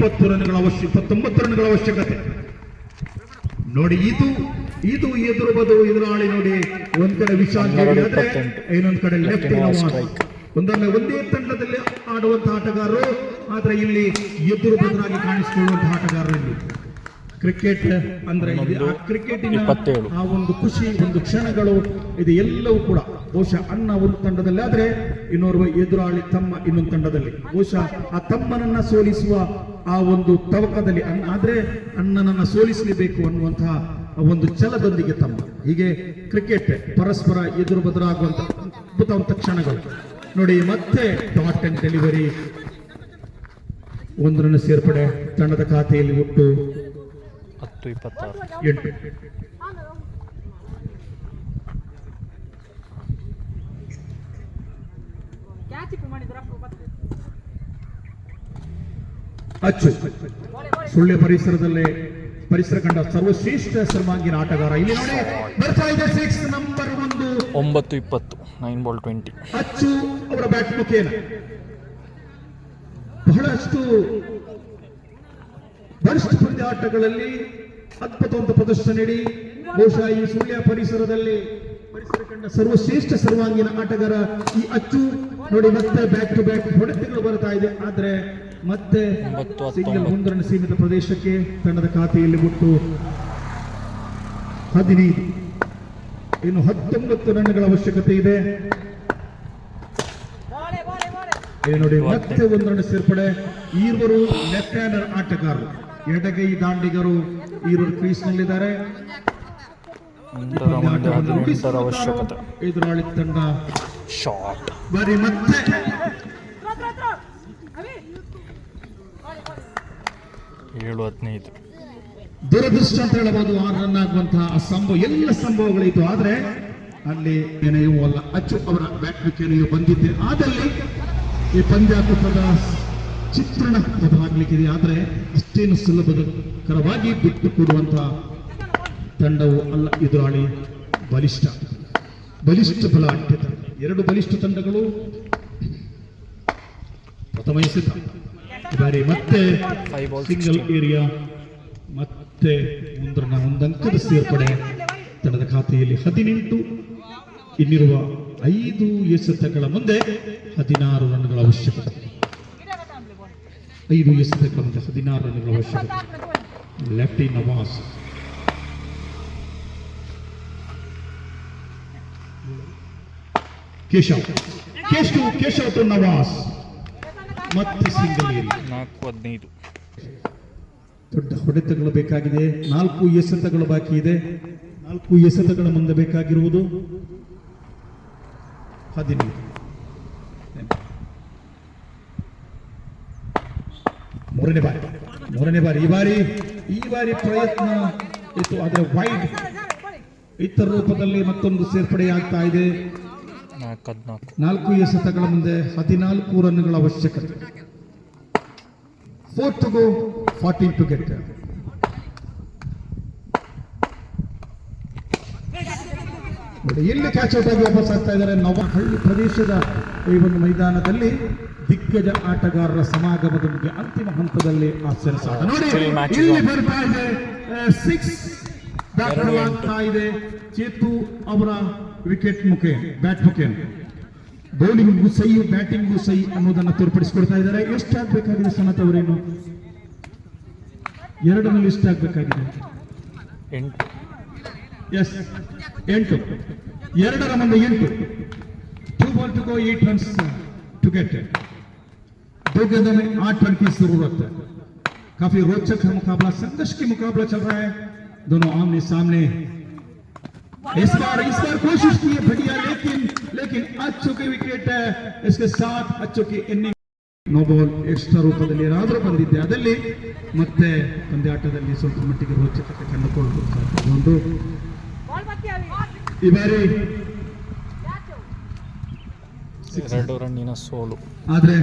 ಇಪ್ಪತ್ತು ರನ್ಗಳ ಅವಶ್ಯ ಇಪ್ಪತ್ತೊಂಬತ್ತು ರನ್ಗಳ ಅವಶ್ಯಕತೆ. ನೋಡಿ ಇದು ಇದು ಎದುರು ಬದು ಎದುರಾಳಿ ನೋಡಿ ಒಂದ್ ಕಡೆ ಆದ್ರೆ ಇನ್ನೊಂದ್ ಕಡೆ ಲೆಫ್ಟ್ ಒಂದೊಮ್ಮೆ ಒಂದೇ ತಂಡದಲ್ಲಿ ಆಡುವಂತಹ ಆಟಗಾರರು ಆದ್ರೆ ಇಲ್ಲಿ ಎದುರು ಬದಲಾಗಿ ಕಾಣಿಸಿಕೊಳ್ಳುವಂತಹ ಆಟಗಾರರು ಇಲ್ಲಿ. ಕ್ರಿಕೆಟ್ ಅಂದ್ರೆ ಕ್ರಿಕೆಟಿನ ಆ ಒಂದು ಖುಷಿ ಒಂದು ಕ್ಷಣಗಳು ಇದು ಎಲ್ಲವೂ ಕೂಡ. ಬಹುಶಃ ಅಣ್ಣ ಒಂದು ತಂಡದಲ್ಲಿ ಆದ್ರೆ ಇನ್ನೋರ್ವ ಎದುರಾಳಿ ತಮ್ಮ ಇನ್ನೊಂದು ತಂಡದಲ್ಲಿ. ಬಹುಶಃ ಆ ತಮ್ಮನನ್ನ ಸೋಲಿಸುವ ಆ ಒಂದು ತವಕದಲ್ಲಿ ಅಣ್ಣ ಆದ್ರೆ ಅಣ್ಣನನ್ನ ಸೋಲಿಸಲೇಬೇಕು ಅನ್ನುವಂತಹ ಒಂದು ಛಲದೊಂದಿಗೆ ತಮ್ಮ. ಹೀಗೆ ಕ್ರಿಕೆಟ್ ಪರಸ್ಪರ ಎದುರು ಬದಲಾಗುವಂತ ಅದ್ಭುತವಂತ ಕ್ಷಣಗಳು. ನೋಡಿ ಮತ್ತೆ ಡಾಟ್ ಅಂಡ್ ಡೆಲಿವರಿ ಒಂದರನ್ನು ಸೇರ್ಪಡೆ ತಂಡದ ಖಾತೆಯಲ್ಲಿ ಒಟ್ಟು ಹತ್ತು ಇಪ್ಪತ್ತಾರು. ಎಂಟು ಕ್ಯಾಚ್ ಮಾಡಿದ್ರ ಅಚ್ಚು. ಸುಳ್ಳೆ ಪರಿಸರದಲ್ಲಿ ಪರಿಸರ ಕಂಡ ಸರ್ವಶ್ರೇಷ್ಠ ಸರ್ವಾಂಗೀನ ಆಟಗಾರ. ಇಲ್ಲಿ ನೋಡಿ ಬರ್ತಾ ಇದೆ ಸಿಕ್ಸ್ ನಂಬರ್ ಒಂದು. ಒಂಬತ್ತು ಇಪ್ಪತ್ತು ನೈನ್ ಬಾಲ್ ಟ್ವೆಂಟಿ ಅಚ್ಚು ಅವರ ಬ್ಯಾಟ್ ಮುಖೇನ. ಬಹಳಷ್ಟು ಬಲಿಷ್ಠ ಪಂದ್ಯಾಟಗಳಲ್ಲಿ ಅದ್ಭುತವಂತ ಪ್ರದರ್ಶನ ನೀಡಿ. ಬಹುಶಃ ಈ ಸುಳ್ಯ ಪರಿಸರದಲ್ಲಿ ಪರಿಸರ ಕಂಡ ಸರ್ವಶ್ರೇಷ್ಠ ಸರ್ವಾಂಗೀನ ಆಟಗಾರ ಈ ಅಚ್ಚು ನೋಡಿ ಮತ್ತೆ ಬ್ಯಾಕ್ ಟು ಬ್ಯಾಕ್ ಹೊಡೆತಗಳು ಬರ್ತಾ ಇದೆ. ಆದ್ರೆ ಮತ್ತೆ ಸಿಂಗಲ್ ಸೀಮಿತ ಪ್ರದೇಶಕ್ಕೆ ತಂಡದ ಖಾತೆಯಲ್ಲಿ ಬಿಟ್ಟು ಹದಿನೈದು. ಇನ್ನು ಹತ್ತೊಂಬತ್ತು ರನ್ಗಳ ಅವಶ್ಯಕತೆ ಇದೆ. ನೋಡಿ ಮತ್ತೆ ಒಂದರನ್ನು ಸೇರ್ಪಡೆ. ಈರ್ವರು ಲೆಫ್ಟ್ ಹ್ಯಾಂಡರ್ ಆಟಗಾರರು. ಎಡಗೈ ದಾಂಡಿಗರು ಈರವರು ಕ್ರೀಸ್ ನಲ್ಲಿದ್ದಾರೆ. ಎಂಟರ ಮುಂದೆ ಹದಿನೆಂಟರ ಅವಶ್ಯಕತೆ. ಎದುರಾಳಿ ತಂಡ. ಶಾಟ್ ಬರೀ ಮತ್ತೆ. ಏಳು ಹದಿನೈದು. ದುರದೃಷ್ಟ ಅಂತ ಹೇಳಬಹುದು ಆ ರನ್ ಆಗುವಂತಹ ಸಂಭವ ಎಲ್ಲ ಸಂಭವಗಳಿತ್ತು ಆದ್ರೆ ಅಲ್ಲಿ ಏನೆಯೂ ಅಲ್ಲ. ಅಚ್ಚು ಅವರ ಬ್ಯಾಟ್ ವಿಕೆನೆಯೂ ಬಂದಿದ್ದೆ ಆದಲ್ಲಿ ಈ ಪಂದ್ಯಾಕೂಟದ ಚಿತ್ರಣ ಬದಲಾಗಲಿಕ್ಕಿದೆ ಆದ್ರೆ ಅಷ್ಟೇನು ಸುಲಭಕರವಾಗಿ ಬಿಟ್ಟು ಕೊಡುವಂತಹ ತಂಡವು ಅಲ್ಲ, ಎದುರಾಳಿ ಬಲಿಷ್ಠ. ಬಲಿಷ್ಠ ಬಲ ತಂಡ. ಎರಡು ಬಲಿಷ್ಠ ತಂಡಗಳು. ಪ್ರಥಮ ಎಸೆತ. ಬಾರಿ ಮತ್ತೆ ಸಿಂಗಲ್ ಏರಿಯಾ ಮತ್ತೆ ಮುಂದ್ರನ ಒಂದಂಕದ ಸೇರ್ಪಡೆ ತಂಡದ ಖಾತೆಯಲ್ಲಿ ಹದಿನೆಂಟು, ಇನ್ನಿರುವ ಐದು ಎಸೆತಗಳ ಮುಂದೆ ಹದಿನಾರು ರನ್ಗಳ ಅವಶ್ಯಕತೆ. ಐದು ಎಸೆತಗಳ ಮುಂದೆ ಹದಿನಾರು ರನ್ಗಳ ಅವಶ್ಯಕತೆ. ಲೆಫ್ಟಿ ನವಾಸ್ ಕೇಶವ್. ಕೇಶವ್ ಕೇಶವ್ ಟು ನವಾಸ್ ಮತ್ತೆ ಸಿಂಗಲ್ ಏರಿಯಾ ನಾಲ್ಕು ಹದಿನೈದು. ದೊಡ್ಡ ಹೊಡೆತಗಳು ಬೇಕಾಗಿದೆ. ನಾಲ್ಕು ಎಸೆತಗಳು ಬಾಕಿ ಇದೆ. ನಾಲ್ಕು ಎಸೆತಗಳ ಮುಂದೆ ಬೇಕಾಗಿರುವುದು ಹದಿನೈದು. ಮೂರನೇ ಬಾರಿ. ಮೂರನೇ ಬಾರಿ. ಈ ಬಾರಿ ಈ ಬಾರಿ ಪ್ರಯತ್ನ ಇತ್ತು. ಆದರೆ ವೈಡ್ ಇತರ ರೂಪದಲ್ಲಿ ಮತ್ತೊಂದು ಸೇರ್ಪಡೆಯಾಗ್ತಾ ಇದೆ. ನಾಲ್ಕು ಹದಿನಾಲ್ಕು ನಾಲ್ಕು ಎಸೆತಗಳ ಮುಂದೆ ಹದಿನಾಲ್ಕು ರನ್ಗಳ ಅವಶ್ಯಕತೆ. Four to go fourteen to get ಎಲ್ಲಿ ಕ್ಯಾಚ್ ಔಟ್ ಆಗಿ ವಾಪಸ್ ಆಗ್ತಾ ಇದ್ದಾರೆ. ನವಹಳ್ಳಿ ಪ್ರದೇಶದ ಈ ಒಂದು ಮೈದಾನದಲ್ಲಿ ದಿಗ್ಗಜ ಆಟಗಾರರ ಸಮಾಗಮದೊಂದಿಗೆ ಅಂತಿಮ ಹಂತದಲ್ಲಿ ಆಚರಿಸಾದ ನೋಡಿ ಇಲ್ಲಿ ಬರ್ತಾ ಇದೆ ಸಿಕ್ಸ್ ದಾಖಲಾಗ್ತಾ ಇದೆ. ಚೇತು ಅವರ ವಿಕೆಟ್ ಮುಖೆ ಬ್ಯಾಟ್ ಮುಖೆ ಬೌಲಿಂಗ್ ಸೈ ಬ್ಯಾಟಿಂಗ್ ಸೈ ಅನ್ನೋದನ್ನ ತೋರ್ಪಡಿಸಿಕೊಡ್ತಾ ಇದ್ದಾರೆ ಎಷ್ಟಾಗಬೇಕಾಗಿದೆ ಸನತ್ ಅವರೇನು ಎರಡರಲ್ಲಿ ಎಷ್ಟಾಗಬೇಕಾಗಿದೆ ಎಂಟು ಎಸ್ ಎಂಟು ಎರಡರ ಮುಂದೆ ಎಂಟು two ball to go eight run to get दो गेंदों में आठ रन की जरूरत है काफी रोचक है मुकाबला संघर्ष की मुकाबला चल रहा है दोनों आमने सामने इस बार इस बार कोशिश की है बढ़िया लेकिन लेकिन अच्छो की विकेट है इसके साथ अच्छो की इनिंग ನೋ ಬಾಲ್ ಎಕ್ಸ್ಟ್ರಾ ರೂಪದಲ್ಲಿ ಏನಾದರೂ ಬಂದಿದ್ದೆ ಅದಲ್ಲಿ ಮತ್ತೆ ಪಂದ್ಯಾಟದಲ್ಲಿ ಸ್ವಲ್ಪ ಮಟ್ಟಿಗೆ ರೋಚಕತೆ ಕಂಡುಕೊಳ್ಳಲು ಸಾಧ್ಯ ಒಂದು ಬಾಲ್ ಬಾಕಿ ಅವಿ ಈ ಬಾರಿ ಕ್ಯಾಚ್ ಎರಡು ರನ್ನಿನ ಸೋಲು ಆದ್ರೆ